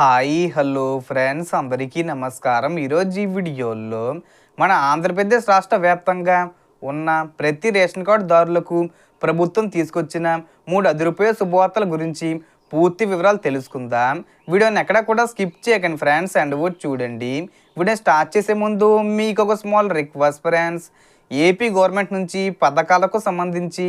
Hi hello friends. అందరికీ నమస్కారం. ఈరోజు ఈ వీడియోలో మన ఆంధ్రప్రదేశ్ రాష్ట్ర వ్యాప్తంగా ఉన్న ప్రతి రేషన్ కార్డు దారులకు ప్రభుత్వం తీసుకొచ్చిన మూడు అదిరిపోయే శుభవార్తల గురించి పూర్తి వివరాలు తెలుసుకుందాం. వీడియోని ఎక్కడ కూడా స్కిప్ చేయకండి ఫ్రెండ్స్ అండ్ ఓ చూడండి. వీడియో స్టార్ట్ చేసే ముందు మీకు ఒక small request friends. AP government నుంచి పథకాలకు సంబంధించి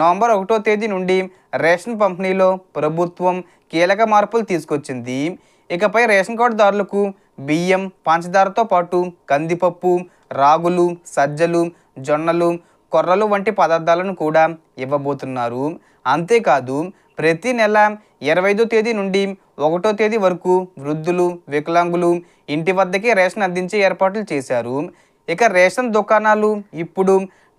నవంబర్ ఒకటో తేదీ నుండి రేషన్ పంపిణీలో ప్రభుత్వం కీలక మార్పులు తీసుకొచ్చింది. ఇకపై రేషన్ కార్డుదారులకు బియ్యం పంచదారతో పాటు కందిపప్పు రాగులు సజ్జలు జొన్నలు కొర్రలు వంటి పదార్థాలను కూడా ఇవ్వబోతున్నారు. అంతేకాదు ప్రతి నెల ఇరవై ఐదో తేదీ నుండి ఒకటో తేదీ వరకు వృద్ధులు వికలాంగులు ఇంటి వద్దకే రేషన్ అందించే ఏర్పాట్లు చేశారు. ఇక రేషన్ దుకాణాలు ఇప్పుడు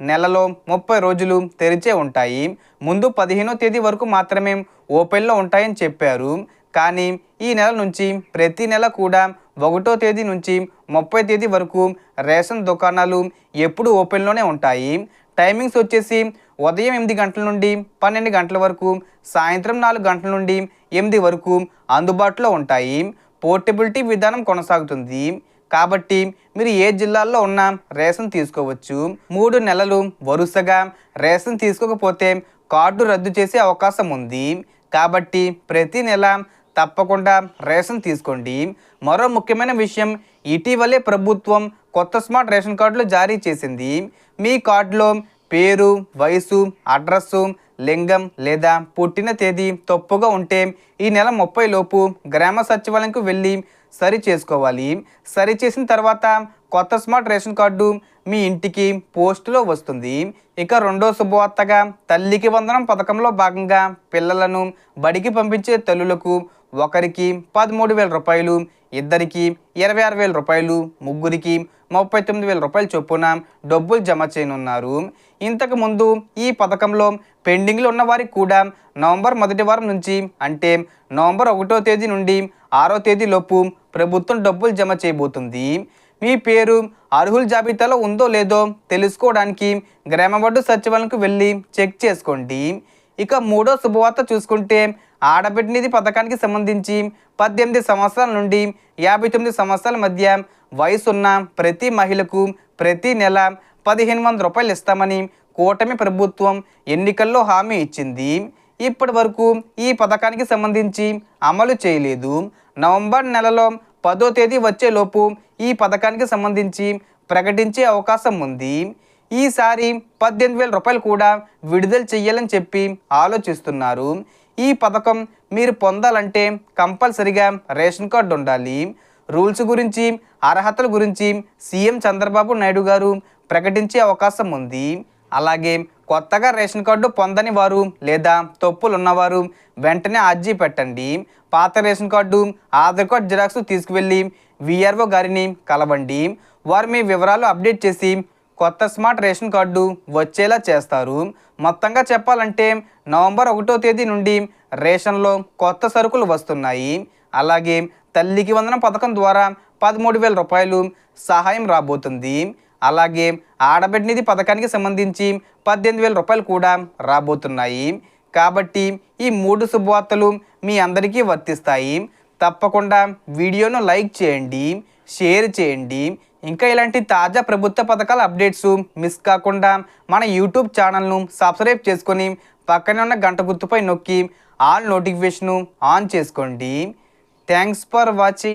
నెలలో ముప్పై రోజులు తెరిచే ఉంటాయి. ముందు పదిహేనో తేదీ వరకు మాత్రమే ఓపెన్లో ఉంటాయని చెప్పారు. కానీ ఈ నెల నుంచి ప్రతి నెల కూడా ఒకటో తేదీ నుంచి ముప్పై తేదీ వరకు రేషన్ దుకాణాలు ఎప్పుడు ఓపెన్లోనే ఉంటాయి. టైమింగ్స్ వచ్చేసి ఉదయం ఎనిమిది గంటల నుండి పన్నెండు గంటల వరకు సాయంత్రం నాలుగు గంటల నుండి ఎనిమిది వరకు అందుబాటులో ఉంటాయి. పోర్టబిలిటీ విధానం కొనసాగుతుంది. కాబట్టి మీరు ఏ జిల్లాల్లో ఉన్నా రేషన్ తీసుకోవచ్చు. మూడు నెలలు వరుసగా రేషన్ తీసుకోకపోతే కార్డు రద్దు చేసే అవకాశం ఉంది. కాబట్టి ప్రతి నెల తప్పకుండా రేషన్ తీసుకోండి. మరో ముఖ్యమైన విషయం ఇటీవలే ప్రభుత్వం కొత్త స్మార్ట్ రేషన్ కార్డులు జారీ చేసింది. మీ కార్డులో పేరు వయసు అడ్రస్సు లింగం లేదా పుట్టిన తేదీ తప్పుగా ఉంటే ఈ నెల ముప్పై లోపు గ్రామ సచివాలయంకు వెళ్ళి సరి చేసుకోవాలి. సరి చేసిన తర్వాత కొత్త స్మార్ట్ రేషన్ కార్డు మీ ఇంటికి పోస్టులో వస్తుంది. ఇక రెండో శుభవార్తగా తల్లికి వందనం పథకంలో భాగంగా పిల్లలను బడికి పంపించే తల్లులకు ఒకరికి పదమూడు వేల రూపాయలు ఇద్దరికి ఇరవై ఆరు వేల రూపాయలు ముగ్గురికి ముప్పై తొమ్మిది వేల రూపాయలు చొప్పున డబ్బులు జమ చేయనున్నారు. ఇంతకుముందు ఈ పథకంలో పెండింగ్లో ఉన్న వారికి కూడా నవంబర్ మొదటి వారం నుంచి అంటే నవంబర్ ఒకటో తేదీ నుండి ఆరో తేదీ లోపు ప్రభుత్వం డబ్బులు జమ చేయబోతుంది. మీ పేరు అర్హుల జాబితాలో ఉందో లేదో తెలుసుకోవడానికి గ్రామ వార్డు సచివాలయంకు వెళ్ళి చెక్ చేసుకోండి. ఇక మూడో శుభవార్త చూసుకుంటే ఆడబిడ్డ నిధి పథకానికి సంబంధించి పద్దెనిమిది సంవత్సరాల నుండి యాభై తొమ్మిది సంవత్సరాల మధ్య వయసున్న ప్రతి మహిళకు ప్రతి నెల పదిహేను వందల రూపాయలు ఇస్తామని కూటమి ప్రభుత్వం ఎన్నికల్లో హామీ ఇచ్చింది. ఇప్పటి వరకు ఈ పథకానికి సంబంధించి అమలు చేయలేదు. నవంబర్ నెలలో పదో తేదీ వచ్చేలోపు ఈ పథకానికి సంబంధించి ప్రకటించే అవకాశం ఉంది. ఈసారి పద్దెనిమిది వేల రూపాయలు కూడా విడుదల చెయ్యాలని చెప్పి ఆలోచిస్తున్నారు. ఈ పథకం మీరు పొందాలంటే కంపల్సరిగా రేషన్ కార్డు ఉండాలి. రూల్స్ గురించి అర్హతల గురించి సీఎం చంద్రబాబు నాయుడు గారు ప్రకటించే అవకాశం ఉంది. అలాగే కొత్తగా రేషన్ కార్డు పొందని వారు లేదా తప్పులు ఉన్నవారు వెంటనే అర్జీ పెట్టండి. పాత ration card Aadhaar card xerox తీసుకువెళ్ళి విఆర్ఓ గారిని కలవండి. వారు మీ వివరాలు అప్డేట్ చేసి కొత్త స్మార్ట్ రేషన్ కార్డు వచ్చేలా చేస్తారు. మొత్తంగా చెప్పాలంటే నవంబర్ ఒకటో తేదీ నుండి రేషన్లో కొత్త సరుకులు వస్తున్నాయి. అలాగే తల్లికి వందన పథకం ద్వారా పదమూడు వేల రూపాయలు సహాయం రాబోతుంది. అలాగే ఆడబిడ్డ పథకానికి సంబంధించి పద్దెనిమిది వేల రూపాయలు కూడా రాబోతున్నాయి. కాబట్టి ఈ మూడు శుభవార్తలు మీ అందరికీ వర్తిస్తాయి. తప్పకుండా వీడియోను లైక్ చేయండి షేర్ చేయండి. ఇంకా ఇలాంటి తాజా ప్రభుత్వ పథకాల అప్డేట్స్ మిస్ కాకుండా మన యూట్యూబ్ ఛానల్ను సబ్స్క్రైబ్ చేసుకొని పక్కనే ఉన్న గంట గుర్తుపై నొక్కి ఆల్ నోటిఫికేషను ఆన్ చేసుకోండి. Thanks for watching.